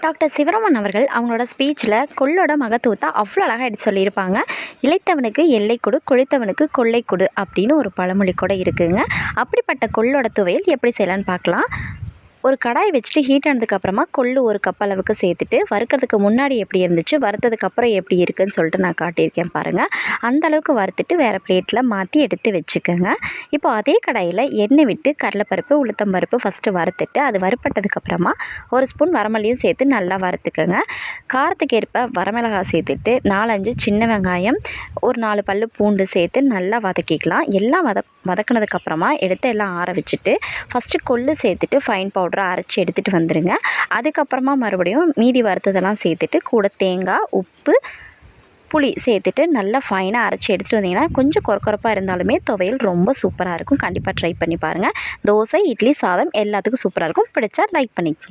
Doctor Sivaraman அவர்கள் அவங்களோட ஸ்பீச்சில் கொள்ளோட மகத்துவத்தை அவ்வளோ அழகாக எடுத்து சொல்லியிருப்பாங்க. இளைத்தவனுக்கு எல்லை கொடு கொழித்தவனுக்கு கொள்ளை கொடு அப்படின்னு ஒரு பழமொழி கூட இருக்குங்க. அப்படிப்பட்ட கொள்ளோட துவையல் எப்படி செய்யலான்னு பார்க்கலாம். ஒரு கடாய் வச்சுட்டு ஹீட் ஆனதுக்கப்புறமா கொள்ளு ஒரு கப் அளவுக்கு சேர்த்துட்டு வறுக்கிறதுக்கு முன்னாடி எப்படி இருந்துச்சு வறுத்ததுக்கப்புறம் எப்படி இருக்குன்னு சொல்லிட்டு நான் காட்டியிருக்கேன் பாருங்கள் அந்த அளவுக்கு வறுத்துட்டு வேறு பிளேட்டில் மாற்றி எடுத்து வச்சுக்கோங்க. இப்போ அதே கடாயில் எண்ணெய் விட்டு கடலைப்பருப்பு உளுத்தம்பருப்பு ஃபஸ்ட்டு வறுத்துட்டு அது வறுப்பட்டதுக்கப்புறமா ஒரு ஸ்பூன் வரமல்லியும் சேர்த்து நல்லா வறுத்துக்கோங்க. காரத்துக்கு ஏற்ப வரமிளகாய் சேர்த்துட்டு நாலஞ்சு சின்ன வெங்காயம் ஒரு நாலு பல் பூண்டு சேர்த்து நல்லா வதக்கிக்கலாம். எல்லாம் வத வதக்குனதுக்கப்புறமா எடுத்து எல்லாம் ஆற வச்சுட்டு ஃபஸ்ட்டு கொள்ளு சேர்த்துட்டு ஃபைன் பவுடர் அப்புறம் அரைச்சி எடுத்துகிட்டு வந்துடுங்க அதுக்கப்புறமா மறுபடியும் மீதி வறுத்ததெல்லாம் சேர்த்துட்டு கூட தேங்காய் உப்பு புளி சேர்த்துட்டு நல்லா ஃபைனாக அரைச்சி எடுத்துகிட்டு வந்தீங்கன்னா கொஞ்சம் கொரக்கொரப்பாக இருந்தாலுமே துவையல் ரொம்ப சூப்பராக இருக்கும். கண்டிப்பாக ட்ரை பண்ணி பாருங்கள் தோசை இட்லி சாதம் எல்லாத்துக்கும் சூப்பராக இருக்கும். பிடிச்சா லைக் பண்ணி